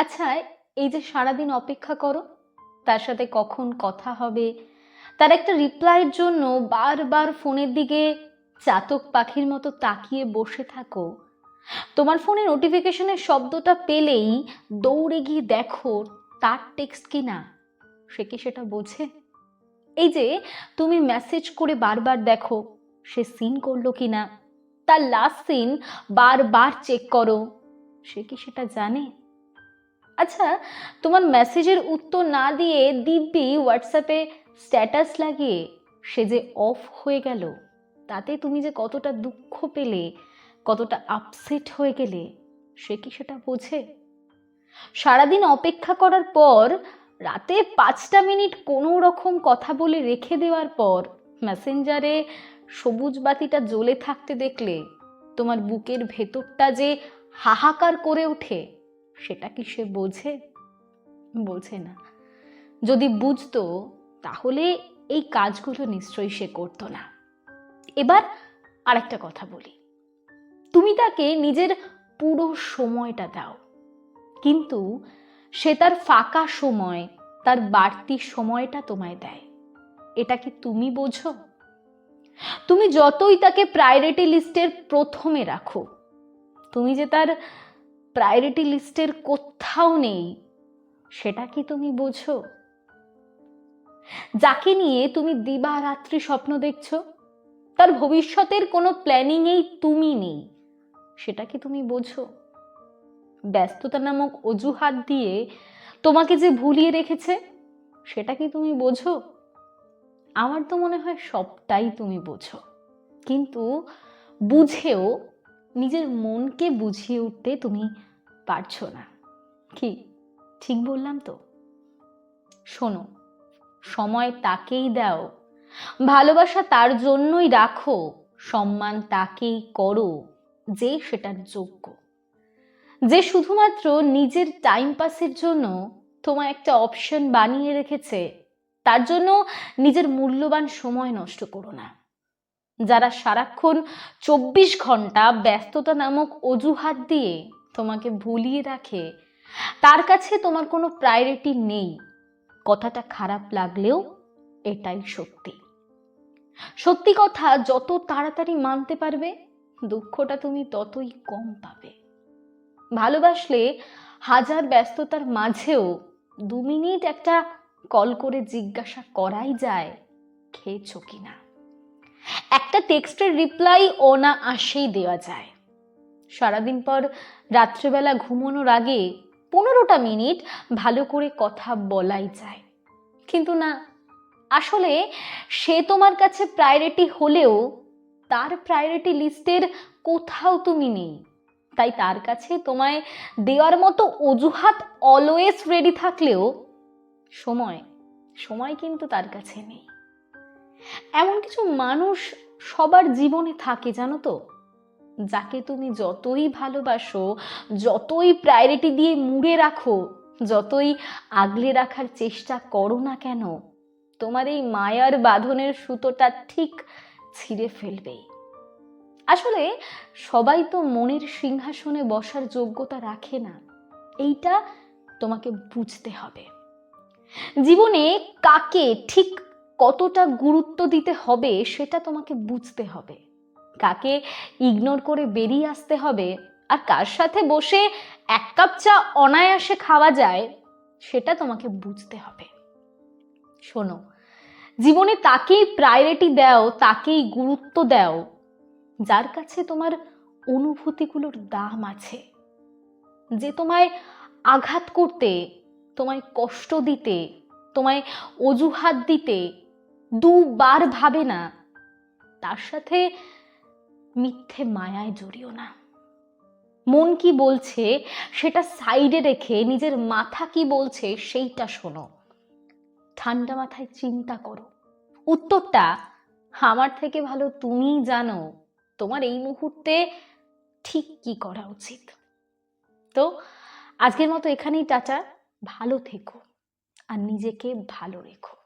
আচ্ছা এই যে সারাদিন অপেক্ষা করো, তার সাথে কখন কথা হবে? তার একটা রিপ্লাইয়ের জন্য বারবার ফোনের দিকে চাতক পাখির মতো তাকিয়ে বসে থাকো। তোমার ফোনে নোটিফিকেশনের শব্দটা পেলেই দৌড়ে গিয়ে দেখো তার টেক্সট কি না সে কি সেটা বোঝে? এই যে তুমি মেসেজ করে বারবার দেখো, সে সিন করল কি না তার লাস্ট সিন বারবার চেক করো, সে কি সেটা জানে? আচ্ছা তোমার মেসেজের উত্তর না দিয়ে দিব্যি হোয়াটসঅ্যাপে স্ট্যাটাস লাগিয়ে সে যে অফ হয়ে গেল, তাতে তুমি যে কতটা দুঃখ পেলে, কতটা আপসেট হয়ে গেলে, সে কি সেটা বোঝে? সারাদিন অপেক্ষা করার পর, রাতে পাঁচটা মিনিট কোনো রকম কথা বলে রেখে দেওয়ার পর মেসেঞ্জারে সবুজ বাতিটা জ্বলে থাকতে দেখলে, তোমার বুকের ভেতরটা যে হাহাকার করে ওঠে। সেটা কি সে বোঝে? বোঝে না। যদি বুঝতো, তাহলে এই কাজগুলো নিশ্চয়ই সে করতো না। এবার আরেকটা কথা বলি। তুমি তাকে নিজের পুরো সময়টা দাও। কিন্তু সে তার ফাঁকা সময়, তার বাড়তি সময়টা তোমায় দেয়। এটা কি তুমি বোঝো? তুমি যতই তাকে প্রায়োরিটি লিস্টের প্রথমে রাখো, তুমি যে তার প্রায়োরিটি লিস্টের কোথাও নেই। সেটা কি তুমি বোঝো? যাকে নিয়ে তুমি দিবারাত্রি স্বপ্ন দেখছ, তার ভবিষ্যতের কোনো প্ল্যানিংয়েই তুমি নেই। সেটা কি তুমি বোঝো? ব্যস্ততা নামক অজুহাত দিয়ে তোমাকে যে ভুলিয়ে রেখেছে, সেটা কি তুমি বোঝো? আমার তো মনে হয় সবটাই তুমি বোঝো। কিন্তু বুঝেও নিজের মনকে বুঝিয়ে উঠতে তুমি পারছ না। কি? ঠিক বললাম তো? শোনো, সময় তাকেই দাও। ভালোবাসা তার জন্যই রাখো, সম্মান তাকেই করো, যে সেটার যোগ্য। যে শুধুমাত্র নিজের টাইম পাসের জন্য তোমার একটা অপশন বানিয়ে রেখেছে, তার জন্য নিজের মূল্যবান সময় নষ্ট করো না। যারা সারাক্ষণ চব্বিশ ঘণ্টা ব্যস্ততা নামক অজুহাত দিয়ে তোমাকে ভুলিয়ে রাখে, তার কাছে তোমার কোনো প্রায়োরিটি নেই। কথাটা খারাপ লাগলেও এটাই সত্যি। সত্যি কথা, যত তাড়াতাড়ি মানতে পারবে, দুঃখটা তুমি ততই কম পাবে। ভালোবাসলে হাজার ব্যস্ততার মাঝেও দু মিনিট একটা কল করে জিজ্ঞাসা করাই যায়, খেয়েছো কিনা? একটা টেক্সটের রিপ্লাই ও না আসেই দেওয়া যায়। সারাদিন পর রাত্রেবেলা ঘুমানোর আগে পনেরোটা মিনিট ভালো করে কথা বলাই যায়। কিন্তু না, আসলে সে তোমার কাছে প্রায়োরিটি হলেও তার প্রায়োরিটি লিস্টের কোথাও তুমি নেই। তাই তার কাছে তোমায় দেওয়ার মতো অজুহাত অলওয়েজ রেডি থাকলেও সময় সময় কিন্তু তার কাছে নেই। এমন কিছু মানুষ সবার জীবনে থাকে, জানো তো? যাকে তুমি যতই ভালোবাসো, যতই প্রায়োরিটি দিয়ে মুড়ে রাখো, যতই আগলে রাখার চেষ্টা করো না কেন, তোমার এই মায়ার বাঁধনের সুতোটা ঠিক ছিঁড়ে ফেলবেই আসলে সবাই তো মনের সিংহাসনে বসার যোগ্যতা রাখে না, এইটা তোমাকে বুঝতে হবে। জীবনে কাকে ঠিক কতটা গুরুত্ব দিতে হবে সেটা তোমাকে বুঝতে হবে। কাকে ইগনোর করে বেরিয়ে আসতে হবে আর কার সাথে বসে এক কাপ চা অনায়াসে খাওয়া যায় সেটা তোমাকে বুঝতে হবে। শোনো, জীবনে তাকেই প্রায়োরিটি দাও, তাকেই গুরুত্ব দাও, যার কাছে তোমার অনুভূতিগুলোর দাম আছে। যে তোমায় আঘাত করতে, তোমায় কষ্ট দিতে, তোমায় অজুহাত দিতে দুবার ভাবে না, তার সাথে মিথ্যে মায়ায় জড়িও না। মন কি বলছে সেটা সাইডে রেখে নিজের মাথা কি বলছে সেইটা শোনো। ঠান্ডা মাথায় চিন্তা করো। উত্তরটা, আমার থেকে ভালো তুমিই জানো, তোমার এই মুহূর্তে ঠিক কি করা উচিত। তো, আজকের মতো এখানেই টাটা। ভালো থেকো, আর নিজেকে ভালো রেখো।